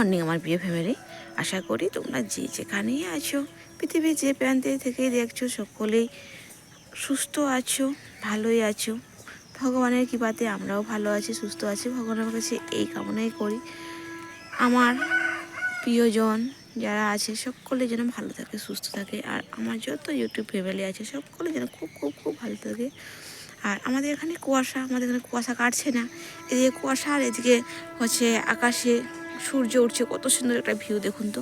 Morning আমার প্রিয় family আশা করি তোমরা যে যেখানেই আছো, পৃথিবীর যে প্রান্তে থেকে দেখছ সকলেই সুস্থ আছো, ভালোই আছো। ভগবানের কৃপাতে আমরাও ভালো আছি, সুস্থ আছি। ভগবানের কাছে এই কামনাই করি। আমার প্রিয়জন যারা আছে, সকলে যেন ভালো থাকে, সুস্থ থাকে। আর আমার যত ইউটিউব ফ্যামিলি আছে, সকলে যেন খুব খুব খুব ভালো থাকে। আর আমাদের এখানে কুয়াশা, আমাদের এখানে কুয়াশা কাটছে না। এদিকে কুয়াশা আর এদিকে হচ্ছে আকাশে সূর্য উঠছে, কত সুন্দর একটা ভিউ দেখুন তো।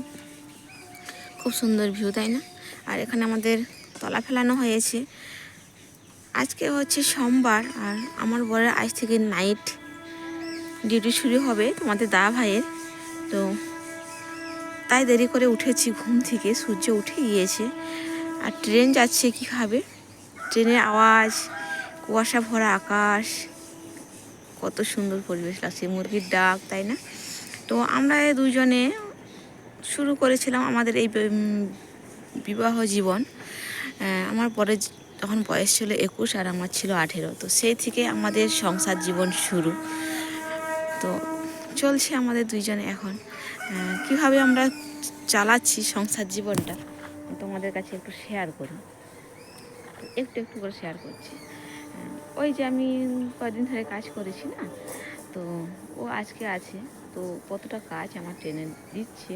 খুব সুন্দর ভিউ তাই না? আর এখানে আমাদের তলা ফেলানো হয়েছে। আজকে হচ্ছে সোমবার, আর আমার বরের আজ থেকে নাইট ডিউটি শুরু হবে তোমাদের দাদা ভাইয়ের তো তাই দেরি করে উঠেছি, ঘুম থেকে সূর্য উঠে গিয়েছে। আর ট্রেন যাচ্ছে কীভাবে ট্রেনের আওয়াজ, কুয়াশা ভরা আকাশ, কত সুন্দর পরিবেশ লাগছে, মুরগির ডাক, তাই না? তো আমরা দুজনে শুরু করেছিলাম আমাদের এই বিবাহ জীবন। আমার পরে তখন বয়স ছিল একুশ আর আমার ছিল আঠেরো। তো সেই থেকে আমাদের সংসার জীবন শুরু। তো চলছে আমাদের দুইজনে এখন। কীভাবে আমরা চালাচ্ছি সংসার জীবনটা, তোমাদের কাছে একটু শেয়ার করি। একটু একটু করে শেয়ার করছি। ওই যে আমি কদিন ধরে কাজ করেছি না, তো ও আজকে আছে। তো কতটা কাজ আমার ট্রেনে দিচ্ছে,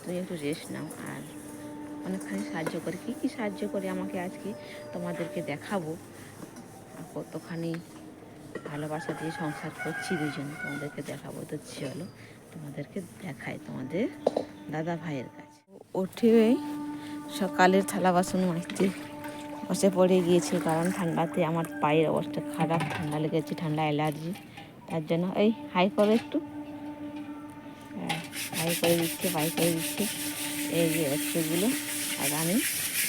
তুমি একটু রেস্ট নাও আর অনেকখানি সাহায্য করে। কী কী সাহায্য করে আমাকে আজকে তোমাদেরকে দেখাবো? আর কতখানি ভালোবাসা দিয়ে সংসার করছি দুজন তোমাদেরকে দেখাবো। তো চলো তোমাদেরকে দেখাই তোমাদের দাদা ভাইয়ের কাছে। উঠে সকালের থালা বাসন মাজতে বসে পড়ে গিয়েছে কারণ ঠান্ডাতে আমার পায়ের অবস্থা খারাপ, ঠান্ডা লেগেছে, ঠান্ডা অ্যালার্জি। তার জন্য এই হাই করো একটু। হাই করে দিচ্ছে, বাই করে দিচ্ছে। এই যে বাচ্চাগুলো আর আমি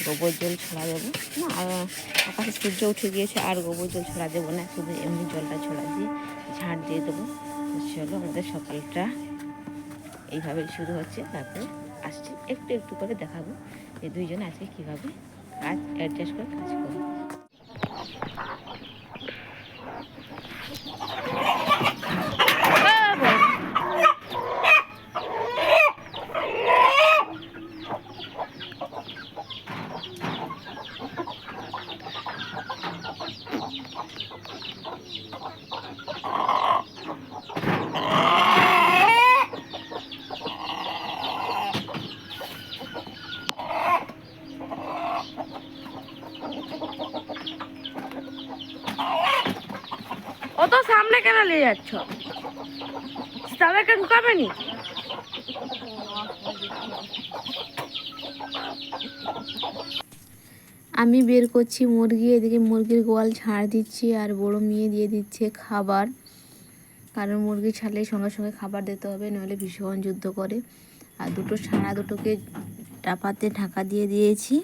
গোবর জল ছড়া দেবো। না, আর আকাশে সূর্য উঠে গিয়েছে, আর গোবর জল ছড়া দেবো না, শুধু এমনি জলটা ছড়া দিয়ে ঝাঁট দিয়ে দেবো। চলো, আমাদের সকালটা এইভাবে শুরু হচ্ছে। তারপর আসছি, একটু একটু করে দেখাবো যে দুইজন আজকে কীভাবে কাজ, অ্যাডজাস্ট করে কাজ করব অত সামনে কেন নিয়ে যাচ্ছ? নি? আমি বের করছি মুরগি, এদিকে মুরগির গোয়াল ঝাড় দিচ্ছি আর বড় মেয়ে দিয়ে দিচ্ছে খাবার। কারণ মুরগি ছাড়লে সঙ্গে সঙ্গে খাবার দিতে হবে, নইলে ভীষণ যুদ্ধ করে। আর দুটো ছানা দুটোকে ডাপাতে ঢাকা দিয়ে দিয়েছি।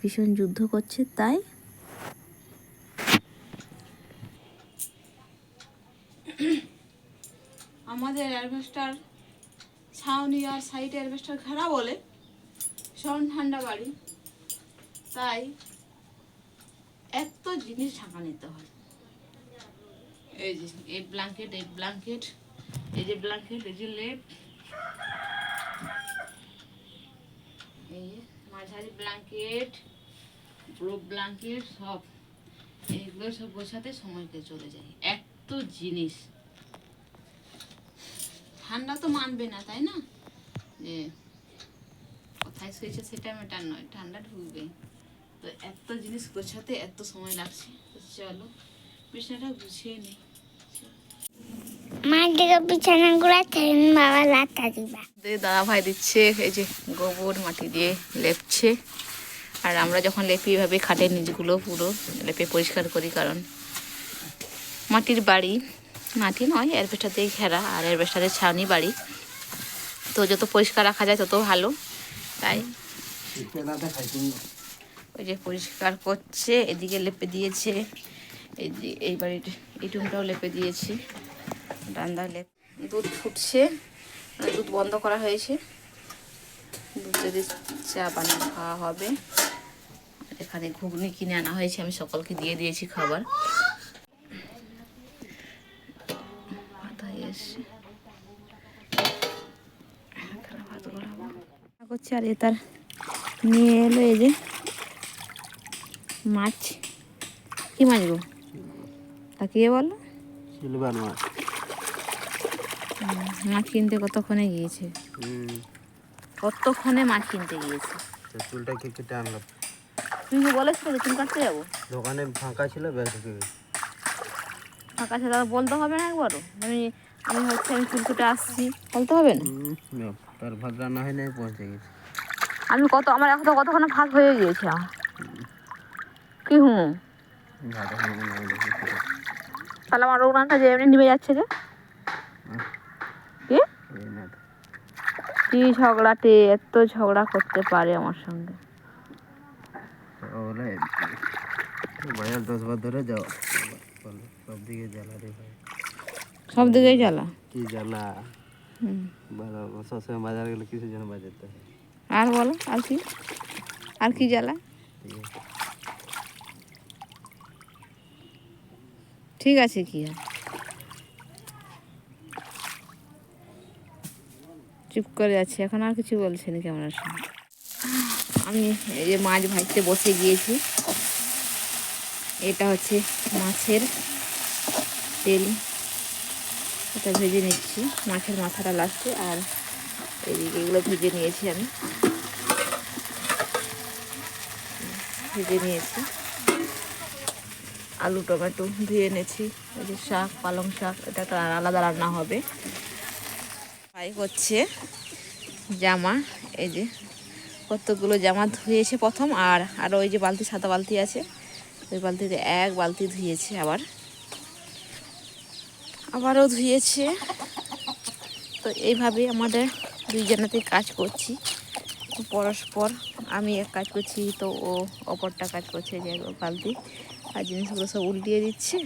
ভীষণ যুদ্ধ করছে, তাই আমাদের অ্যালভেস্টার ছাউনি আর সাইডে অ্যালভেস্টার ঘেরা বলে। ভীষণ ঠান্ডা বাড়ি। তাই এত জিনিস ঢাকা নিতে হয়। এই যে, এই ব্ল্যাঙ্কেট এই ব্ল্যাঙ্কেট এই যে ব্ল্যাঙ্কেট এই যে লেপ এই মাঝারি ব্ল্যাঙ্কেট ব্রো ব্ল্যাঙ্কেট সব। এইগুলো সব গোছাতে সময়কে চলে যায় এত জিনিস। ঠান্ডা তো মানবে না তাই না? যে কোথায় শুয়েছে সেটা ম্যাটার নয় ঠান্ডা ঢুকবে। তো এত জিনিস গোছাতে এত সময় লাগছে। তো চলো বিছানাটা গুছিয়ে নিই মার দিকে বিছানাগুলো ছেড়ে বাবা লাতা দিবা। দাদা ভাই দিচ্ছে এই যে গোবর মাটি দিয়ে লেপছে। আর আমরা যখন লেপি এভাবে খাটের নিচগুলো পুরো লেপে পরিষ্কার করি কারণ মাটির বাড়ি মাটি নয় অ্যালবেস্টার দিয়ে ঘেরা আর অ্যালবেস্টারের ছাউনি বাড়ি। তো যত পরিষ্কার রাখা যায় তত ভালো, তাই। ওই যে পরিষ্কার করছে, এদিকে লেপে দিয়েছে, এই বাড়ির, এই টুমটাও লেপে দিয়েছি ডান্ডা লেপ, দুধ ফুটছে মানে দুধ বন্ধ করা হয়েছে। দুধ যদি চা বানিয়ে খাওয়া হবে এখানে ঘুগনি কিনে আনা হয়েছে, আমি সকলকে দিয়ে দিয়েছি খাবার। ভাত হয়ে এসছে আর এ তার নিয়ে এলো এই যে মাছ। কি মাছ গো? তাকিয়ে বলো? সিলভার মাছ। মাছ কিনতে কতক্ষণে গিয়েছে? কতক্ষণে মাছ কিনতে গিয়েছে? চুলটা কে কেটে আনলাম তুমি কি বলেছিল চুল কাটতে যাব? দোকানে ফাঁকা ছিল ব্যাগ ফাঁকা ছাড়া বলতে হবে না একবারও? আমি আমি হচ্ছে আমি চুল কেটে আসছি। বলতে হবে না? তার ভাত রান্না হয় পৌঁছে গেছে। আমি কত আমার এখন তো কতক্ষণে ভাগ হয়ে গিয়েছে? আমার। কি হুম? মনে। তাহলে আমার রোগনাটা যে এমনি নিভে যাচ্ছে যে? কি? ঝগড়াটে এত ঝগড়া করতে পারে আমার সঙ্গে? দশ বার ধরে যাও। বলো সব দিকে জ্বালা রে ভাই। সব দিকেই জ্বালা? কি জ্বালা? হুম। সবসময় বাজার গেলে কিসের জন্য বাজাতে হয়? আর বলো আর কি? আর কি জ্বালা? ঠিক আছে। কি আর। চুপ করে যাচ্ছে এখন আর কিছু বলছে না ক্যামেরার সঙ্গে আমি এই যে মাছ ভাজতে বসে গিয়েছি। এটা হচ্ছে মাছের তেল। এটা ভেজে নিচ্ছি। মাছের মাথাটা লাগছে আর এদিকে এগুলো ভেজে নিয়েছি আমি। ভেজে নিয়েছি। আলু, টমেটো ধুয়ে এনেছি। এই যে শাক, পালং শাক, এটা আলাদা রান্না হবে। ফ্রাই করছে জামা। এই যে কতগুলো জামা ধুয়েছে প্রথম আর আরও ওই যে বালতি, সাদা বালতি আছে। ওই বালতিতে এক বালতি ধুয়েছে আবার। আবারও ধুয়েছে। তো এইভাবে আমাদের দুইজনাতে কাজ করছি। পরস্পর আমি এক কাজ করছি, তো ও অপরটা কাজ করছে যে বালতি আর জিনিসগুলো সব উল্টিয়ে দিচ্ছে।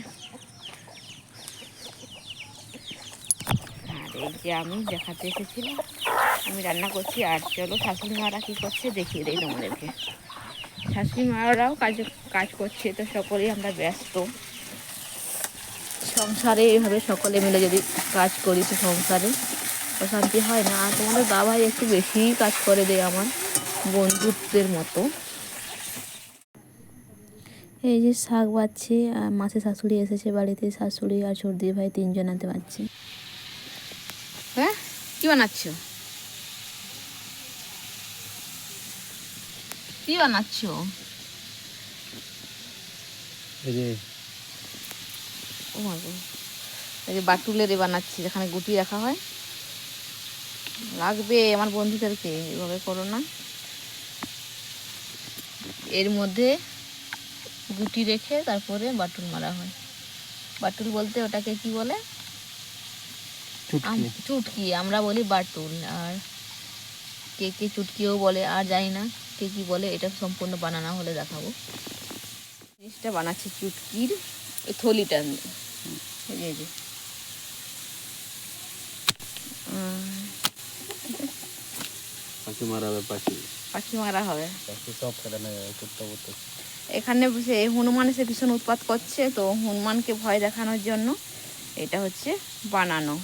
আর এই যে আমি দেখাতে এসেছিলাম, আমি রান্না করছি, আর চলো শাশুড়ি মারা কী করছে দেখিয়ে দেয় তোমাদেরকে। শাশুড়ি মারাও কাজ কাজ করছে তো সকলেই আমরা ব্যস্ত। সংসারে এইভাবে সকলে মিলে যদি কাজ করি তো সংসারে অশান্তি হয় না। আর তোমাদের বাবাই একটু বেশি কাজ করে দেয় আমার বন্ধুত্বের মতো। এই যে শাক বাচ্ছে আর মাসে শাশুড়ি এসেছে বাড়িতে শাশুড়ি আর সর্দি ভাই তিনজন আনতে পারছি। হ্যাঁ? কি বানাচ্ছ? কি বানাচ্ছ এই যে বাটুলের এ যেখানে গুটি রাখা হয়। লাগবে আমার বন্ধুদেরকে এভাবে করো না। এর মধ্যে গুটি রেখে তারপরে বাটুল মারা হয়। বাটুল বলতে ওটাকে কি বলে? চুটকি। চুটকি আমরা বলি বাটুল। আর কে কে চুটকিও বলে আর জানি না। কে কি বলে এটা সম্পূর্ণ বানানো হলে দেখাবো। জিনিসটা বানাচ্ছি চুটকির থলিটা। এই যে, পাখি? পাখি পাখি মারা হবে? পাখি সব কেটে নেবে কুত্তা কুত্তা। এখানে এই হনুমান এসে ভীষণ উৎপাত করছে তো হনুমানকে ভয় দেখানোর জন্য এটা হচ্ছে বানানো।